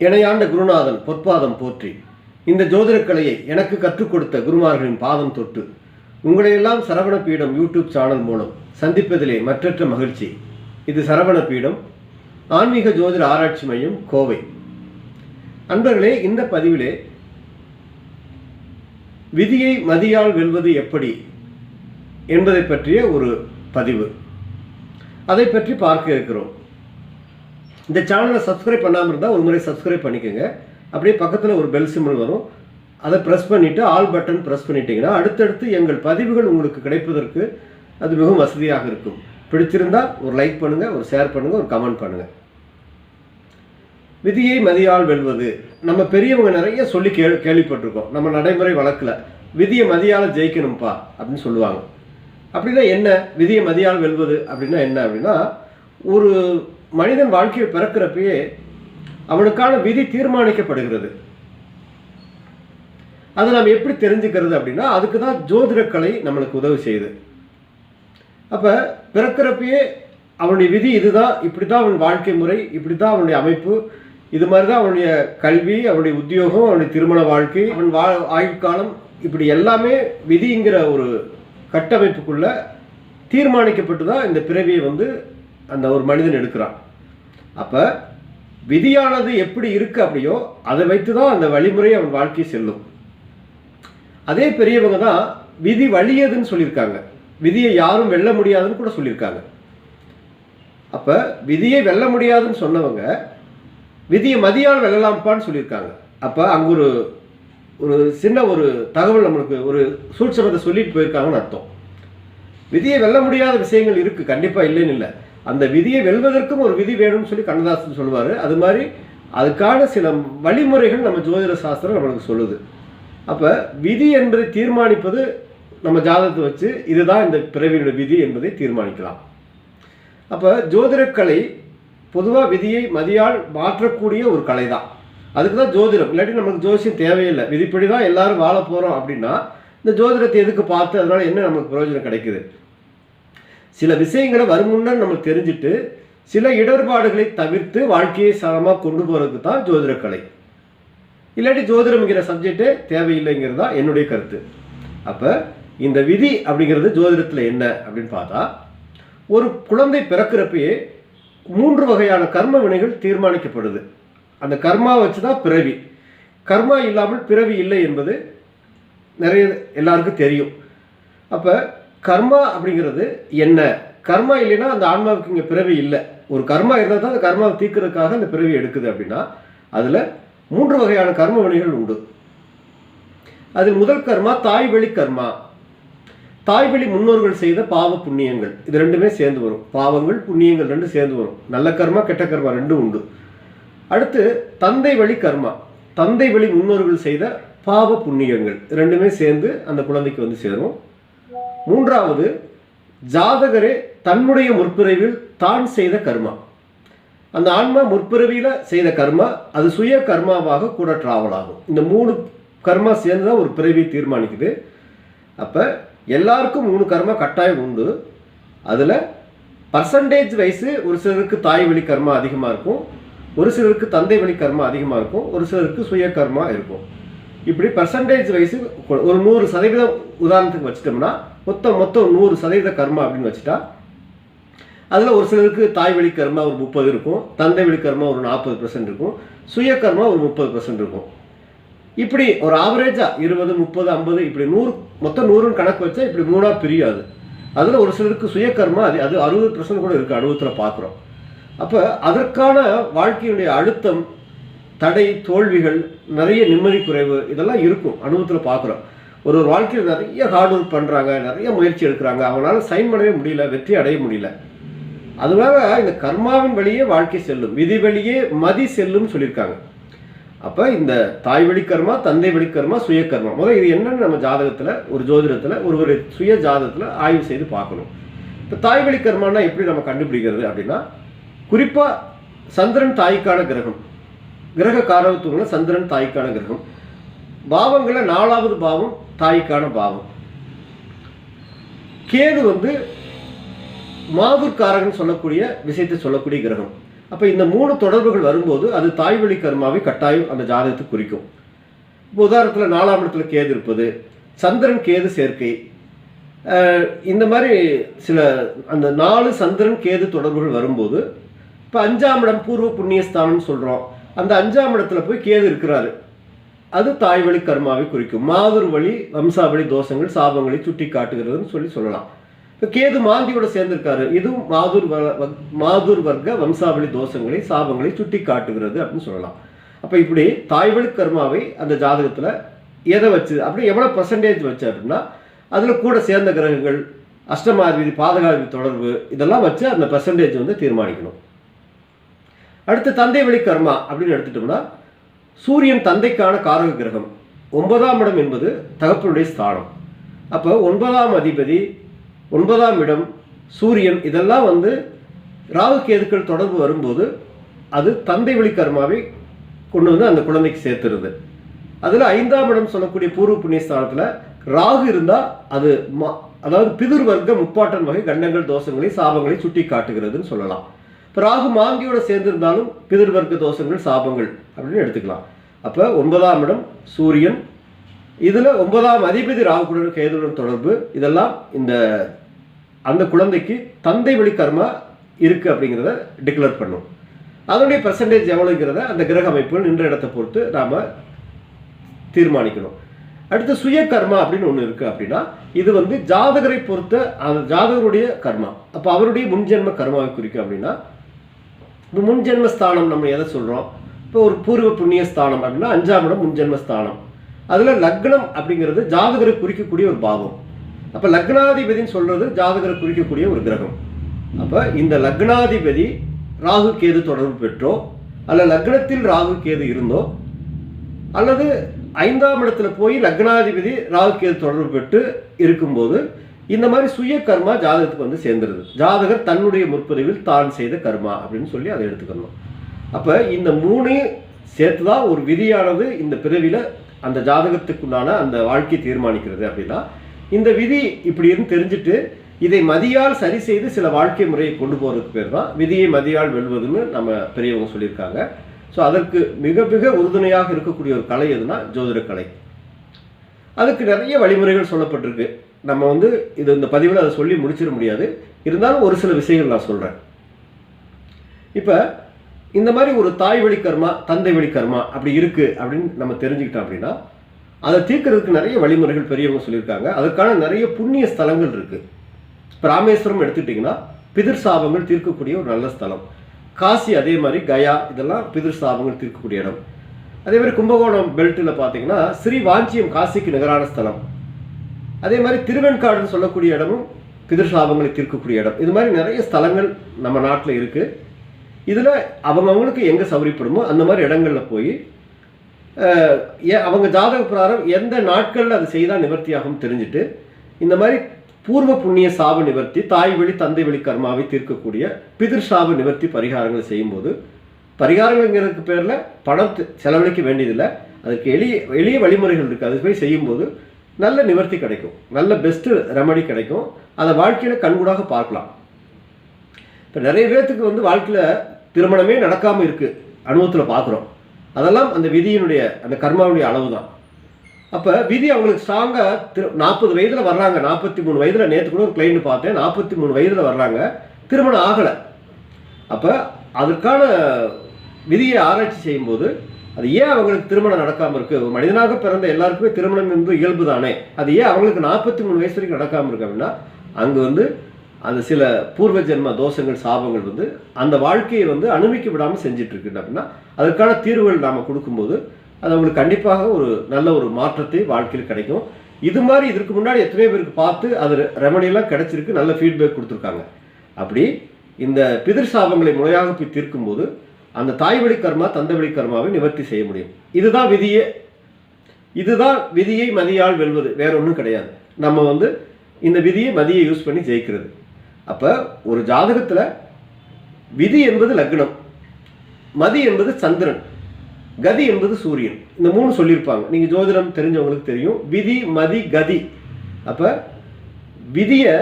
இணையாண்ட குருநாதன் பொற்பாதம் போற்றி. இந்த ஜோதிடக் கலையை எனக்கு கற்றுக் கொடுத்த குருமார்களின் பாதம் தொட்டு உங்களையெல்லாம் சரவண பீடம் யூடியூப் சேனல் மூலம் சந்திப்பதிலே மற்றற்ற மகிழ்ச்சி. இது சரவண பீடம் ஆன்மீக ஜோதிட ஆராய்ச்சி மையம் கோவை. அன்பர்களே இந்த பதிவிலே விதியை மதியால் வெல்வது எப்படி என்பதை பற்றிய ஒரு பதிவு. அதை பற்றி பார்க்க இருக்கிறோம். இந்த சேனலை சப்ஸ்கிரைப் பண்ணாமல் இருந்தால் ஒரு முறை சப்ஸ்கிரைப் பண்ணிக்கோங்க. அப்படியே பக்கத்தில் ஒரு பெல் சிம்பிள் வரும். அதை ப்ரெஸ் பண்ணிவிட்டு ஆல் பட்டன் ப்ரெஸ் பண்ணிட்டீங்கன்னா அடுத்தடுத்து எங்கள் பதிவுகள் உங்களுக்கு கிடைப்பதற்கு அது மிகவும் வசதியாக இருக்கும். பிடிச்சிருந்தா ஒரு லைக் பண்ணுங்கள் ஒரு ஷேர் பண்ணுங்கள் ஒரு கமெண்ட் பண்ணுங்கள் விதியை மதியால் வெல்வது. நம்ம பெரியவங்க நிறைய சொல்லி கேள் கேள்விப்பட்டிருக்கோம். நம்ம நடைமுறை வழக்கில் விதியை மதியால் ஜெயிக்கணும்ப்பா அப்படின்னு சொல்லுவாங்க. அப்படின்னா என்ன? விதியை மதியால் வெல்வது அப்படின்னா என்ன அப்படின்னா ஒரு மனிதன் வாழ்க்கையில் பிறக்கிறப்பயே அவனுக்கான விதி தீர்மானிக்கப்படுகிறது. அதை நாம் எப்படி தெரிஞ்சுக்கிறது அப்படின்னா அதுக்கு தான் ஜோதிடக்கலை நம்மளுக்கு உதவி செய்யுது. அப்போ பிறக்கிறப்பயே அவனுடைய விதி இதுதான் இப்படி தான் அவன் வாழ்க்கை முறை இப்படி தான் அவனுடைய அமைப்பு இது மாதிரி தான் அவனுடைய கல்வி அவனுடைய உத்தியோகம் அவனுடைய திருமண வாழ்க்கை அவன் வா ஆயுட்காலம் இப்படி எல்லாமே விதிங்கிற ஒரு கட்டமைப்புக்குள்ள தீர்மானிக்கப்பட்டு தான் இந்த பிறவியை வந்து அந்த ஒரு மனிதன் எடுக்கிறான். அப்போ விதியானது எப்படி இருக்குது அப்படியோ அதை வைத்து தான் அந்த வழிமுறை அவன் வாழ்க்கை செல்லும். அதே பெரியவங்க தான் விதி வழியதுன்னு சொல்லியிருக்காங்க. விதியை யாரும் வெல்ல முடியாதுன்னு கூட சொல்லியிருக்காங்க. அப்போ விதியை வெல்ல முடியாதுன்னு சொன்னவங்க விதியை மதியால் வெல்லலாம்ப்பான்னு சொல்லியிருக்காங்க. அப்போ அங்கே ஒரு ஒரு சின்ன ஒரு தகவல் நம்மளுக்கு ஒரு சூட்சமத்தை சொல்லிட்டு போயிருக்காங்கன்னு அர்த்தம். விதியை வெல்ல முடியாத விஷயங்கள் இருக்குது கண்டிப்பாக இல்லைன்னு இல்லை. அந்த விதியை வெல்வதற்கும் ஒரு விதி வேணும்னு சொல்லி கண்ணதாசன் சொல்லுவார். அது மாதிரி அதுக்கான சில வழிமுறைகள் நம்ம ஜோதிட சாஸ்திரம் நம்மளுக்கு சொல்லுது. அப்போ விதி என்பதை தீர்மானிப்பது நம்ம ஜாதகத்தை வச்சு இதுதான் இந்த பிறவியோட விதி என்பதை தீர்மானிக்கலாம். அப்போ ஜோதிடக்கலை பொதுவாக விதியை மதியால் மாற்றக்கூடிய ஒரு கலை தான் அதுக்கு தான் ஜோதிடம். இல்லாட்டி நமக்கு ஜோசியம் தேவையில்லை. விதிப்படி தான் எல்லாரும் வாழ போகிறோம் அப்படின்னா இந்த ஜோதிடத்தை எதுக்கு பார்த்து அதனால் என்ன நமக்கு பிரயோஜனம் கிடைக்குது? சில விஷயங்களை வரும் நம்ம தெரிஞ்சுட்டு சில இடர்பாடுகளை தவிர்த்து வாழ்க்கையை சமமாக கொண்டு போகிறதுக்கு தான் ஜோதிடக்கலை. இல்லாட்டி ஜோதிடம்ங்கிற சப்ஜெக்டே தேவையில்லைங்கிறது தான் என்னுடைய கருத்து. அப்போ இந்த விதி அப்படிங்கிறது ஜோதிடத்தில் என்ன அப்படின்னு பார்த்தா ஒரு குழந்தை பிறக்கிறப்பயே மூன்று வகையான கர்ம வினைகள் தீர்மானிக்கப்படுது. அந்த கர்மா வச்சு தான் பிறவி. கர்மா இல்லாமல் பிறவி இல்லை என்பது நிறைய எல்லாருக்கும் தெரியும். அப்போ கர்மா அப்படிங்கிறது என்ன? கர்மா இல்லைன்னா அந்த ஆன்மாவுக்கு இங்கே பிறவி இல்லை. ஒரு கர்மா இருந்தால் தான் அந்த கர்மாவை தீர்க்கிறதுக்காக அந்த பிறவி எடுக்குது அப்படின்னா அதில் மூன்று வகையான கர்ம வழிகள் உண்டு. அதில் முதல் கர்மா தாய் வழி கர்மா. தாய் வழி முன்னோர்கள் செய்த பாவ புண்ணியங்கள். இது ரெண்டுமே சேர்ந்து வரும். பாவங்கள் புண்ணியங்கள் ரெண்டும் சேர்ந்து வரும். நல்ல கர்மா கெட்ட கர்மா ரெண்டும் உண்டு. அடுத்து தந்தை வழி கர்மா. தந்தை வழி முன்னோர்கள் செய்த பாவ புண்ணியங்கள். ரெண்டுமே சேர்ந்து அந்த குழந்தைக்கு வந்து சேரும். மூன்றாவது ஜாதகரே தன்னுடைய முற்பிறவில் தான் செய்த கர்மா. அந்த ஆன்மா முற்பிறவியில் செய்த கர்மா அது சுய கர்மாவாக கூட ட்ராவல் ஆகும். இந்த மூணு கர்மா சேர்ந்து தான் ஒரு பிறவியை தீர்மானிக்குது. அப்போ எல்லாருக்கும் மூணு கர்மா கட்டாயம் உண்டு. அதில் பர்சன்டேஜ் வைஸு ஒரு சிலருக்கு தாய் வழி கர்மா அதிகமாக இருக்கும். ஒரு சிலருக்கு தந்தை வழி கர்மா அதிகமாக இருக்கும். ஒரு சிலருக்கு சுய கர்மா இருக்கும். இப்படி பர்சன்டேஜ் வைஸு ஒரு நூறு சதவீதம் உதாரணத்துக்கு வச்சிட்டோம்னா மொத்தம் மொத்தம் நூறு சதவீத கர்மா அப்படின்னு வச்சுட்டா அதில் ஒரு சிலருக்கு தாய் வழி கர்மா ஒரு முப்பது இருக்கும் தந்தை வழி கர்மா ஒரு நாற்பது பர்சன்ட் இருக்கும் சுய கர்மா ஒரு முப்பது பர்சன்ட் இருக்கும். இப்படி ஒரு ஆவரேஜாக இருபது முப்பது ஐம்பது இப்படி நூறு மொத்தம் நூறுன்னு கணக்கு வச்சா இப்படி மூணாக பிரியாது. அதில் ஒரு சிலருக்கு சுய கர்மா அது அது அறுபது பர்சன்ட் கூட இருக்குது அனுபவத்தில் பார்க்குறோம் அப்போ அதற்கான வாழ்க்கையுடைய அழுத்தம் தடை தோல்விகள் நிறைய நிம்மதி குறைவு இதெல்லாம் இருக்கும். அனுபவத்தில் பார்க்குறோம். ஒரு ஒரு வாழ்க்கையில் நிறைய ஹார்ட் ஒர்க் பண்ணுறாங்க நிறைய முயற்சி எடுக்கிறாங்க. அவங்களால சைன் பண்ணவே முடியல வெற்றி அடைய முடியல. அதுவாக இந்த கர்மாவின் வழியே வாழ்க்கை செல்லும். விதி வழியே மதி செல்லும் சொல்லியிருக்காங்க. அப்போ இந்த தாய் வழி கர்மா தந்தை வழி கர்மா சுய கர்மா. முதல் இது என்னன்னு நம்ம ஜாதகத்தில் ஒரு ஜோதிடத்தில் ஒரு ஒரு சுய ஜாதகத்தில் ஆய்வு செய்து பார்க்கணும். இப்போ தாய் வழி கர்மானா எப்படி நம்ம கண்டுபிடிக்கிறது அப்படின்னா குறிப்பாக சந்திரன் தாய்க்கான கிரகம். கிரக காரகத்துவங்கள சந்திரன் தாய்க்கான கிரகம். பாவங்களில் நாலாவது பாவம் தாய்க்கான பாவம். கேது வந்து மாதுர்காரகன் சொல்லக்கூடிய விஷயத்தை சொல்லக்கூடிய கிரகம். அப்போ இந்த மூணு தொடர்புகள் வரும்போது அது தாய்வழி கர்மாவை கட்டாயம் அந்த ஜாதகத்தை குறிக்கும். இப்போ உதாரணத்தில் நாலாம் இடத்துல கேது இருப்பது சந்திரன் கேது சேர்க்கை. இந்த மாதிரி சில அந்த நாலு சந்திரன் கேது தொடர்புகள் வரும்போது இப்போ அஞ்சாம் இடம் பூர்வ புண்ணியஸ்தானம்னு சொல்கிறோம் அந்த அஞ்சாம் இடத்துல போய் கேது இருக்கிறாரு. அது தாய் வழி கர்மாவை குறிக்கும். மாதுர் வழி வம்சாவளி தோஷங்கள் சாபங்களை சுட்டி காட்டுகிறதுன்னு சொல்லி சொல்லலாம். இப்போ கேது மாந்தியோட சேர்ந்திருக்காரு. இதுவும் மாதுர் வ- வ- மாதுர் வர்க்க வம்சாவளி தோஷங்களை சாபங்களை சுட்டி காட்டுகிறது அப்படின்னு சொல்லலாம். அப்போ இப்படி தாய் வழி கர்மாவை அந்த ஜாதகத்தில் எதை வச்சு அப்படி எவ்வளோ பர்சன்டேஜ் வச்சு அப்படின்னா அதில் கூட சேர்ந்த கிரகங்கள் அஷ்டமாதிபதி பாதகாதிபதி தொடர்பு இதெல்லாம் வச்சு அந்த பர்சன்டேஜ் வந்து தீர்மானிக்கணும். அடுத்து தந்தை வழி கர்மா அப்படின்னு எடுத்துட்டோம்னா சூரியன் தந்தைக்கான காரக கிரகம். ஒன்பதாம் இடம் என்பது தகப்பனுடைய ஸ்தானம். அப்போ ஒன்பதாம் அதிபதி ஒன்பதாம் இடம் சூரியன் இதெல்லாம் வந்து ராகு கேதுக்கள் தொடர்பு வரும்போது அது தந்தை வழி கர்மாவை கொண்டு வந்து அந்த குழந்தைக்கு சேர்த்துருது. அதில் ஐந்தாம் இடம் சொல்லக்கூடிய பூர்வ புண்ணிய ஸ்தானத்தில் ராகு இருந்தால் அது ம- அதாவது பிதுர் வர்க்க முப்பாட்டன் வகை கண்டங்கள் தோஷங்களை சாபங்களை சுட்டி காட்டுகிறதுன்னு சொல்லலாம். ராகு மாந்தியோட சேர்ந்திருந்தாலும் பிதிர்வர்க்க தோஷங்கள் சாபங்கள் அப்படின்னு எடுத்துக்கலாம். அப்போ ஒன்பதாம் இடம் சூரியன். இதில் ஒன்பதாம் அதிபதி ராகுடன் கேதுடன் தொடர்பு. இதெல்லாம் இந்த அந்த குழந்தைக்கு தந்தை வழி கர்மா இருக்கு அப்படிங்கிறத டிக்ளேர் பண்ணும். அதனுடைய பெர்சன்டேஜ் எவ்வளோங்கிறத அந்த கிரக அமைப்புகள் நின்ற இடத்தை பொறுத்து நாம் தீர்மானிக்கணும். அடுத்து சுய கர்மா அப்படின்னு ஒன்று இருக்குது அப்படின்னா இது வந்து ஜாதகரை பொறுத்த அந்த ஜாதகருடைய கர்மா. அப்போ அவருடைய முன்ஜென்ம கர்மாவை குறிக்கும் அப்படின்னா இப்போ முன்ஜென்ம ஸ்தானம் நம்ம எதை சொல்கிறோம் இப்போ ஒரு பூர்வ புண்ணிய ஸ்தானம் அப்படின்னா அஞ்சாம் இடம் முன்ஜென்ம ஸ்தானம். அதில் லக்னம் அப்படிங்கிறது ஜாதகரை குறிக்கக்கூடிய ஒரு பாவம். அப்போ லக்னாதிபதின்னு சொல்கிறது ஜாதகரை குறிக்கக்கூடிய ஒரு கிரகம். அப்போ இந்த லக்னாதிபதி ராகு கேது தொடர்பு பெற்றோ அல்ல லக்னத்தில் ராகு கேது இருந்தோ அல்லது ஐந்தாம் இடத்துல போய் லக்னாதிபதி ராகு கேது தொடர்பு பெற்று இருக்கும்போது இந்த மாதிரி சுய கர்மா ஜாதகத்துக்கு வந்து சேர்ந்துருது. ஜாதகர் தன்னுடைய முற்பதிவில் தான் செய்த கர்மா அப்படின்னு சொல்லி அதை எடுத்துக்கணும். அப்போ இந்த மூணையும் சேர்த்து தான் ஒரு விதியானது இந்த பிறவியில் அந்த ஜாதகத்துக்குண்டான அந்த வாழ்க்கையை தீர்மானிக்கிறது அப்படின்னா இந்த விதி இப்படின்னு தெரிஞ்சுட்டு இதை மதியால் சரி செய்து சில வாழ்க்கை முறையை கொண்டு போகிறதுக்கு பேர் தான். விதியை மதியால் வெல்வதுன்னு நம்ம பெரியவங்க சொல்லியிருக்காங்க. ஸோ அதற்கு மிக மிக உறுதுணையாக இருக்கக்கூடிய ஒரு கலை எதுனா ஜோதிட கலை அதுக்கு நிறைய வழிமுறைகள் சொல்லப்பட்டிருக்கு. நம்ம வந்து இது இந்த பதிவில் அதை சொல்லி முடிச்சிட முடியாது. இருந்தாலும் ஒரு சில விஷயங்கள் நான் சொல்கிறேன் இப்போ இந்த மாதிரி ஒரு தாய் வழி கர்மா தந்தை வழி கர்மா அப்படி இருக்குது அப்படின்னு நம்ம தெரிஞ்சுக்கிட்டோம் அப்படின்னா அதை தீர்க்கறதுக்கு நிறைய வழிமுறைகள் பெரியவங்க சொல்லியிருக்காங்க. அதுக்கான நிறைய புண்ணிய ஸ்தலங்கள் இருக்குது இப்போ ராமேஸ்வரம் எடுத்துக்கிட்டிங்கன்னா பிதிர் சாபங்கள் தீர்க்கக்கூடிய ஒரு நல்ல ஸ்தலம். காசி அதே மாதிரி கயா இதெல்லாம் பிதிர் சாபங்கள் தீர்க்கக்கூடிய இடம். அதே மாதிரி கும்பகோணம் பெல்ட்டில் பார்த்தீங்கன்னா ஸ்ரீ வாஞ்சியம் காசிக்கு நிகரான ஸ்தலம். அதே மாதிரி திருவெண்காடுன்னு சொல்லக்கூடிய இடமும் பிதிர் சாபங்களை தீர்க்கக்கூடிய இடம். இது மாதிரி நிறைய ஸ்தலங்கள் நம்ம நாட்டில் இருக்குது இதில் அவங்கவுங்களுக்கு எங்கே சௌரியப்படுமோ அந்த மாதிரி இடங்களில் போய் அவங்க ஜாதக பிரகாரம் எந்த நாட்களில் அது செய்தால் நிவர்த்தியாகும் தெரிஞ்சுட்டு இந்த மாதிரி பூர்வ புண்ணிய சாப நிவர்த்தி தாய் வழி தந்தை வழி கர்மாவை தீர்க்கக்கூடிய பிதிர் சாப நிவர்த்தி பரிகாரங்களை செய்யும்போது பரிகாரங்கள்ங்கிறதுக்கு பேரில் பணம் செலவழிக்க வேண்டியதில்லை. அதுக்கு எளிய எளிய வழிமுறைகள் இருக்குது அது போய் செய்யும்போது நல்ல நிவர்த்தி கிடைக்கும். நல்ல பெஸ்ட்டு ரெமடி கிடைக்கும். அதை வாழ்க்கையில் கண்கூடாக பார்க்கலாம். இப்போ நிறைய பேர்த்துக்கு வந்து வாழ்க்கையில் திருமணமே நடக்காமல் இருக்குது அனுபவத்தில் பார்க்குறோம் அதெல்லாம் அந்த விதியினுடைய அந்த கர்மாவுடைய அளவு தான் அப்போ விதி அவங்களுக்கு ஸ்ட்ராங்காக திரு நாற்பது வயதில் வர்றாங்க. நாற்பத்தி மூணு வயதில் நேற்று கூட ஒரு கிளைண்ட் பார்த்தேன். நாற்பத்தி மூணு வயதில் வர்றாங்க. திருமணம் ஆகலை. அப்போ அதற்கான விதியை ஆராய்ச்சி செய்யும்போது அது ஏன் அவங்களுக்கு திருமணம் நடக்காமல் இருக்குது ஒரு மனிதனாக பிறந்த எல்லாருக்குமே திருமணம் என்பது இயல்பு தானே அது ஏன் அவங்களுக்கு நாற்பத்தி மூணு வயசு வரைக்கும் நடக்காமல் இருக்கு அப்படின்னா அங்கே வந்து அந்த சில பூர்வ ஜென்ம தோஷங்கள் சாபங்கள் வந்து அந்த வாழ்க்கையை வந்து அனுமதிக்க விடாமல் செஞ்சுட்டு அப்படின்னா அதற்கான தீர்வுகள் நாம் கொடுக்கும்போது அது அவங்களுக்கு கண்டிப்பாக ஒரு நல்ல ஒரு மாற்றத்தை வாழ்க்கையில் கிடைக்கும். இது மாதிரி இதற்கு முன்னாடி எத்தனையோ பேருக்கு பார்த்து அது ரெமடியெல்லாம் கிடைச்சிருக்கு நல்ல ஃபீட்பேக் கொடுத்துருக்காங்க. அப்படி இந்த பிதிர் சாபங்களை முறையாக போய் தீர்க்கும்போது அந்த தாய் வழி கர்மா தந்தை வழி கர்மாவை நிவர்த்தி செய்ய முடியும். இதுதான் விதியே. இதுதான் விதியை மதியால் வெல்வது. வேற ஒன்றும் கிடையாது. நம்ம வந்து இந்த விதியை மதியை யூஸ் பண்ணி ஜெயிக்கிறது. அப்போ ஒரு ஜாதகத்தில் விதி என்பது லக்னம். மதி என்பது சந்திரன். கதி என்பது சூரியன். இந்த மூணு சொல்லியிருப்பாங்க. நீங்கள் ஜோதிடம் தெரிஞ்சவங்களுக்கு தெரியும். விதி மதி கதி. அப்போ விதியை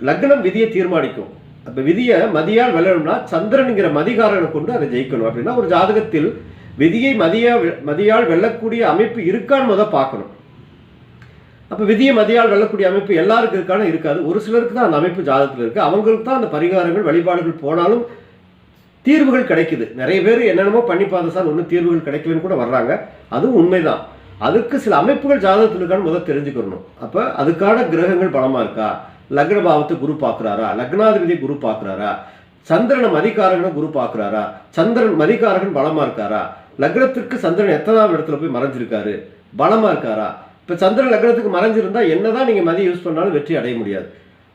லக்னம் விதியை தீர்மானிக்கும். அப்போ விதியை மதியால் வெல்லணும்னா சந்திரனுங்கிற மதிகாரனை கொண்டு அதை ஜெயிக்கணும். அப்படின்னா ஒரு ஜாதகத்தில் விதியை மதியா மதியால் வெல்லக்கூடிய அமைப்பு இருக்கான்னு முதல் பார்க்கணும். அப்போ விதியை மதியால் வெல்லக்கூடிய அமைப்பு எல்லாருக்கும் இருக்கான? இருக்காது. ஒரு சிலருக்கு தான் அந்த அமைப்பு ஜாதகத்தில் இருக்குது அவங்களுக்கு தான் அந்த பரிகாரங்கள் வழிபாடுகள் போனாலும் தீர்வுகள் கிடைக்குது. நிறைய பேர் என்னென்னமோ பண்ணி பார்த்த சார் ஒன்றும் தீர்வுகள் கிடைக்கலன்னு கூட வர்றாங்க. அதுவும் உண்மைதான். அதுக்கு சில அமைப்புகள் ஜாதகத்தில் இருக்கான்னு முதல் தெரிஞ்சுக்கணும். அப்போ அதுக்கான கிரகங்கள் பலமாக இருக்கா? லக்ன பாவத்தை குரு பார்க்குறாரா? லக்னாதிபதி குரு பார்க்குறாரா? சந்திரனை மதிக்காரகனை குரு பார்க்குறாரா? சந்திரன் மதிக்காரகன் பலமா இருக்காரா? லக்னத்திற்கு சந்திரன் எத்தனாவது இடத்துல போய் மறைஞ்சிருக்காரு? பலமா இருக்காரா? இப்போ சந்திரன் லக்னத்துக்கு மறைஞ்சிருந்தா என்னதான் நீங்க மதி யூஸ் பண்ணாலும் வெற்றி அடைய முடியாது.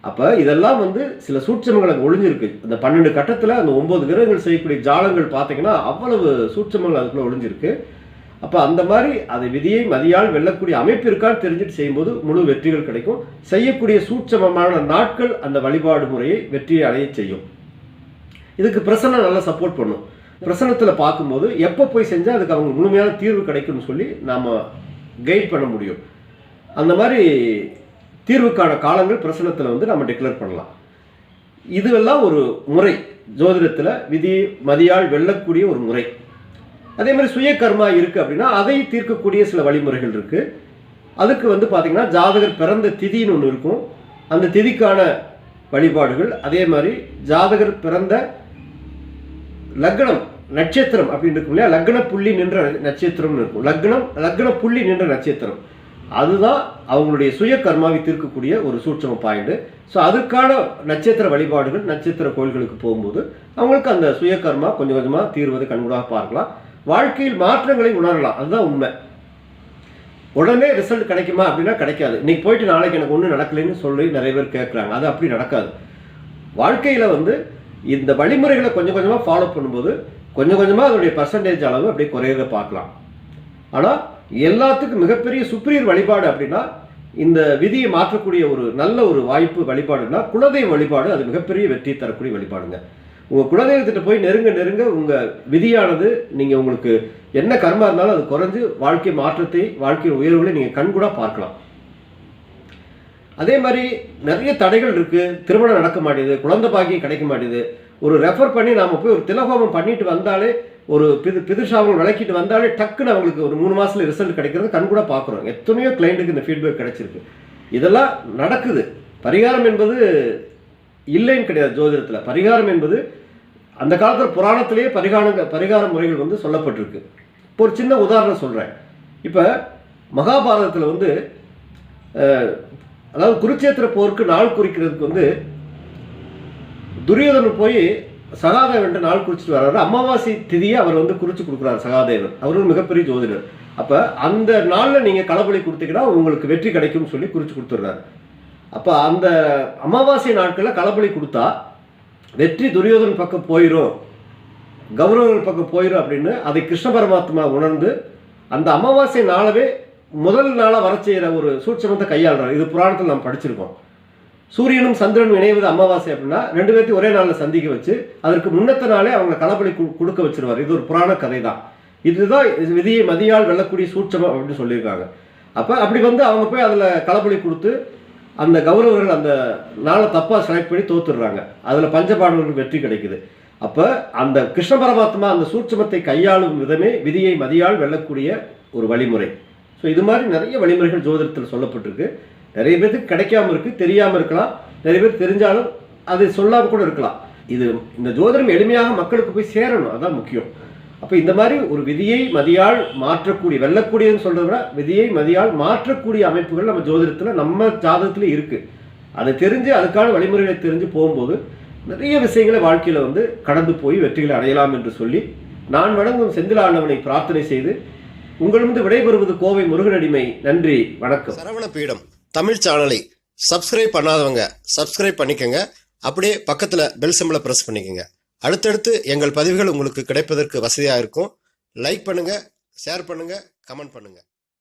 அப்போ இதெல்லாம் வந்து சில சூட்சமங்கள் அங்கே ஒளிஞ்சிருக்கு. அந்த பன்னெண்டு கட்டத்தில் அந்த ஒன்பது கிரகங்கள் செய்யக்கூடிய ஜாலங்கள் பார்த்தீங்கன்னா அவ்வளவு சூட்சமங்கள் அதுக்குள்ள ஒளிஞ்சிருக்கு. அப்போ அந்த மாதிரி அதை விதியை மதியால் வெல்லக்கூடிய அமைப்பு இருக்கான்னு தெரிஞ்சுட்டு செய்யும்போது முழு வெற்றிகள் கிடைக்கும். செய்யக்கூடிய சூட்சமமான நாட்கள் அந்த வழிபாடு முறையை வெற்றியை அடைய செய்யும். இதுக்கு பிரசனை நல்லா சப்போர்ட் பண்ணும். பிரசனத்தில் பார்க்கும்போது எப்போ போய் செஞ்சால் அதுக்கு அவங்க முழுமையான தீர்வு கிடைக்கும்னு சொல்லி நாம் கைட் பண்ண முடியும். அந்த மாதிரி தீர்வுக்கான காலங்கள் பிரசனத்தில் வந்து நம்ம டிக்ளேர் பண்ணலாம். இதுவெல்லாம் ஒரு முறை. ஜோதிடத்தில் விதி மதியால் வெல்லக்கூடிய ஒரு முறை. அதே மாதிரி சுய கர்மா இருக்குது அப்படின்னா அதை தீர்க்கக்கூடிய சில வழிமுறைகள் இருக்குது அதுக்கு வந்து பார்த்திங்கன்னா ஜாதகர் பிறந்த திதின்னு ஒன்று இருக்கும். அந்த திதிக்கான வழிபாடுகள் அதே மாதிரி ஜாதகர் பிறந்த லக்னம் நட்சத்திரம் அப்படின்னு இருக்கும் இல்லையா? லக்ன புள்ளி நின்ற நட்சத்திரம்னு இருக்கும். லக்னம் லக்ன புள்ளி நின்ற நட்சத்திரம். அதுதான் அவங்களுடைய சுய கர்மாவை தீர்க்கக்கூடிய ஒரு சூட்சம பாயிண்ட்டு ஸோ அதுக்கான நட்சத்திர வழிபாடுகள் நட்சத்திர கோயில்களுக்கு போகும்போது அவங்களுக்கு அந்த சுய கர்மா கொஞ்சம் கொஞ்சமாக தீர்வதை கண்கூடாக பார்க்கலாம். வாழ்க்கையில் மாற்றங்களை உணரலாம். அதுதான் உண்மை. உடனே ரிசல்ட் கிடைக்குமா அப்படின்னா கிடைக்காது. இன்னைக்கு போயிட்டு நாளைக்கு எனக்கு ஒன்றும் நடக்கலைன்னு சொல்லி நிறைய பேர் கேட்குறாங்க அது அப்படி நடக்காது. வாழ்க்கையில் வந்து இந்த வழிமுறைகளை கொஞ்சம் கொஞ்சமாக ஃபாலோ பண்ணும்போது கொஞ்சம் கொஞ்சமாக அதனுடைய பர்சன்டேஜ் அளவு அப்படியே குறையிறத பார்க்கலாம். ஆனால் எல்லாத்துக்கும் மிகப்பெரிய சுப்ரியர் வழிபாடு அப்படின்னா இந்த விதியை மாற்றக்கூடிய ஒரு நல்ல ஒரு வாய்ப்பு வழிபாடுனா குலதெய்வ வழிபாடு அது மிகப்பெரிய வெற்றி தரக்கூடிய வழிபாடுங்க. உங்கள் குலதெய்வத்திட்ட போய் நெருங்க நெருங்க உங்கள் விதியானது நீங்கள் உங்களுக்கு என்ன கர்மா இருந்தாலும் அது குறைஞ்சு வாழ்க்கை மாற்றத்தை வாழ்க்கையின் உயர்வுகளை நீங்கள் கண்கூடா பார்க்கலாம். அதே மாதிரி நிறைய தடைகள் இருக்குது திருமணம் நடக்க மாட்டேது குழந்தை பாக்கியம் கிடைக்க மாட்டேது. ஒரு ரெஃபர் பண்ணி நாம் போய் ஒரு திலகோமம் பண்ணிட்டு வந்தாலே ஒரு பிது பிதுஷாவம் விளக்கிட்டு வந்தாலே டக்குன்னு அவங்களுக்கு ஒரு மூணு மாதத்தில் ரிசல்ட் கிடைக்கிறது கண்கூட பார்க்குறோம். எத்தனையோ கிளைண்ட்டுக்கு இந்த ஃபீட்பேக் கிடைச்சிருக்கு. இதெல்லாம் நடக்குது. பரிகாரம் என்பது இல்லைன்னு கிடையாது ஜோதிடத்தில். பரிகாரம் என்பது அந்த காலத்தில் புராணத்திலேயே பரிகார பரிகார முறைகள் வந்து சொல்லப்பட்டிருக்கு. இப்போ ஒரு சின்ன உதாரணம் சொல்கிறேன் இப்போ மகாபாரதத்தில் வந்து அதாவது குருச்சேத்திர போருக்கு நாள் குறிக்கிறதுக்கு வந்து துரியோதனன் போய் சகாதேவன் நாள் குறிச்சிட்டு வர்றாரு. அமாவாசை திதியை அவர் வந்து குறித்து கொடுக்குறாரு சகாதேவன். அவர் ஒரு மிகப்பெரிய ஜோதிடர். அப்போ அந்த நாளில் நீங்கள் களபலி கொடுத்தீங்கன்னா உங்களுக்கு வெற்றி கிடைக்கும்னு சொல்லி குறித்து கொடுத்துட்றாரு. அப்போ அந்த அமாவாசை நாட்களில் களப்பலி கொடுத்தா வெற்றி துரியோதன் பக்கம் போயிடும் கௌரவர்கள் பக்கம் போயிடும் அப்படின்னு அதை கிருஷ்ண பரமாத்மா உணர்ந்து அந்த அமாவாசை நாளவே முதல் நாளாக வர செய்கிற ஒரு சூட்சமத்தை கையாளுறாரு. இது புராணத்தில் நாம் படிச்சிருக்கோம். சூரியனும் சந்திரனும் இணைவது அமாவாசை அப்படின்னா ரெண்டு பேர்த்தையும் ஒரே நாளில் சந்திக்க வச்சு அதற்கு முன்னத்த நாளே அவங்க களப்பலி கு- கொடுக்க வச்சிருவார். இது ஒரு புராண கதை தான் இதுதான் இது விதியை மதியால் வெல்லக்கூடிய சூட்சமம் அப்படின்னு சொல்லியிருக்காங்க. அப்போ அப்படி வந்து அவங்க போய் அதில் களப்பலி கொடுத்து அந்த கௌரவர்கள் அந்த நாளை தப்பாக செலக்ட் பண்ணி தோத்துடுறாங்க. அதில் பஞ்சபாண்டவர்களுக்கு வெற்றி கிடைக்குது. அப்போ அந்த கிருஷ்ண பரமாத்மா அந்த சூட்சமத்தை கையாளும் விதமே விதியை மதியால் வெல்லக்கூடிய ஒரு வழிமுறை. ஸோ இது மாதிரி நிறைய வழிமுறைகள் ஜோதிடத்தில் சொல்லப்பட்டிருக்கு. நிறைய பேருக்கு கிடைக்காம இருக்குது தெரியாமல் இருக்கலாம். நிறைய பேர் தெரிஞ்சாலும் அது சொல்லாமல் கூட இருக்கலாம். இது இந்த ஜோதிடம் எளிமையாக மக்களுக்கு போய் சேரணும். அதுதான் முக்கியம். அப்போ இந்த மாதிரி ஒரு விதியை மதியால் மாற்றக்கூடிய வெல்லக்கூடியதுன்னு சொல்கிறத விட விதியை மதியால் மாற்றக்கூடிய அமைப்புகள் நம்ம ஜோதிடத்தில் நம்ம ஜாதகத்தில் இருக்குது அதை தெரிஞ்சு அதுக்கான வழிமுறைகளை தெரிஞ்சு போகும்போது நிறைய விஷயங்களை வாழ்க்கையில் வந்து கடந்து போய் வெற்றிகளை அடையலாம் என்று சொல்லி நான் வணங்கும் செந்தில் ஆண்டவனை பிரார்த்தனை செய்து உங்களிடம் விடைபெறுவது கோவை முருகனடிமை. நன்றி வணக்கம். சரவண பீடம் தமிழ் சேனலை சப்ஸ்கிரைப் பண்ணாதவங்க சப்ஸ்கிரைப் பண்ணிக்கோங்க. அப்படியே பக்கத்தில் பெல் சிம்பலை பிரஸ் பண்ணிக்கங்க. அடுத்தடுத்து எங்கள் பதிவுகள் உங்களுக்கு கிடைப்பதற்கு வசதியாக இருக்கும். லைக் பண்ணுங்கள் ஷேர் பண்ணுங்கள் கமெண்ட் பண்ணுங்கள்